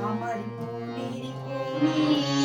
আমার মনের কোণে